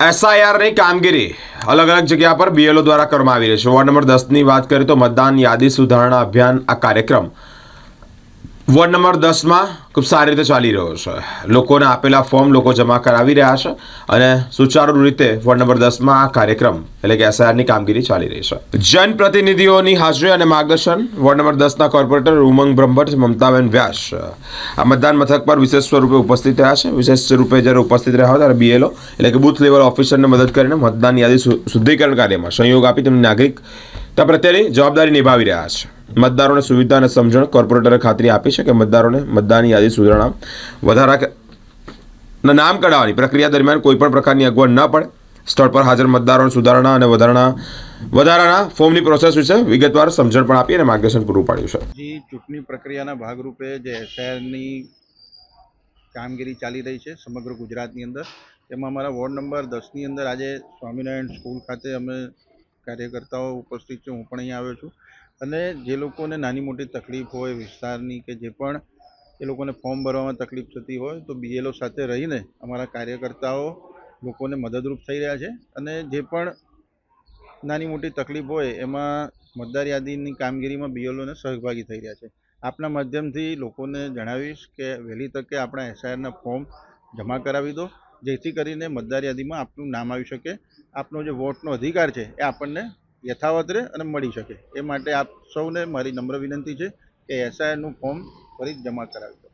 એસઆઈઆરની કામગીરી અલગ અલગ જગ્યા પર બીએલઓ દ્વારા કરવામાં આવી રહી છે. વોર્ડ નંબર દસની વાત કરીએ તો મતદાન યાદી સુધારણા અભિયાન આ કાર્યક્રમ વોર્ડ નંબર દસમાં ખૂબ સારી રીતે ચાલી રહ્યો છે. લોકોને આપેલા ફોર્મ લોકો જમા કરાવી રહ્યા છે અને સુચારુ રીતે વોર્ડ નંબર દસમાં આ કાર્યક્રમ એટલે કે એસઆઈઆરની કામગીરી ચાલી રહી છે. જનપ્રતિનિધિઓની હાજરી અને માર્ગદર્શન વોર્ડ નંબર દસના કોર્પોરેટર ઉમંગ બ્રહ્મભટ્ટ, મમતાબેન વ્યાસ. આ મતદાન મથક પર વિશેષ સ્વરૂપે ઉપસ્થિત રહ્યા છે. વિશેષ રૂપે જ્યારે ઉપસ્થિત રહ્યા હોય ત્યારે બીએલઓ એટલે કે બૂથ લેવલ ઓફિસરને મદદ કરીને મતદાન યાદી શુદ્ધિકરણ કાર્યમાં સહયોગ આપી તેમની નાગરિકતા પ્રત્યેની જવાબદારી નિભાવી રહ્યા છે. મતદારોને સુવિધા અને સમજણ કોર્પોરેટરે ખાતરી આપી છે કે મતદારોને મતદાનની યાદી સુધારણા વધારા નામ કઢાવવાની પ્રક્રિયા દરમિયાન કોઈપણ પ્રકારની અગવડ ન પડે. સ્થળ પર હાજર મતદારોને સુધારણા અને વધારણા વધારાના ફોર્મની પ્રોસેસ વિશે વિગતવાર સમજણ પણ આપી અને માર્ગદર્શન પૂરું પાડ્યું છે. જે, ચૂંટણી પ્રક્રિયાના ભાગરૂપે જે એસઆઈઆરની કામગીરી ચાલી રહી છે સમગ્ર ગુજરાતની અંદર. તેમાં અમારા વોર્ડ નંબર દસની અંદર આજે સ્વામિનારાયણ સ્કૂલ ખાતે અમે કાર્યકર્તાઓ ઉપસ્થિત છે, હું પણ અહીંયા આવ્યો છું. અને જે લોકોને નાની મોટી તકલીફ હોય વિસ્તારની કે જે પણ એ લોકોને ફોર્મ ભરવામાં તકલીફ થતી હોય, તો બીએલઓ સાથે રહીને અમારા કાર્યકર્તાઓ લોકોને મદદરૂપ થઈ રહ્યા છે. અને જે પણ નાની મોટી તકલીફ હોય, એમાં મતદાર યાદીની કામગીરીમાં બીએલઓને સહભાગી થઈ રહ્યા છે. આપના માધ્યમથી લોકોને જણાવીશ કે વહેલી તકે આપણા એસઆઈઆરના ફોર્મ જમા કરાવી દો. જેથી કરીને મતદાર યાદીમાં આપનું નામ આવી શકે, આપનો જે વોટનો અધિકાર છે એ આપણને યથાવત રહે અને મળી શકે. એ માટે આપ સૌને મારી નમ્ર વિનંતી છે કે એસઆઈઆરનું ફોર્મ ફરી જમા કરાવી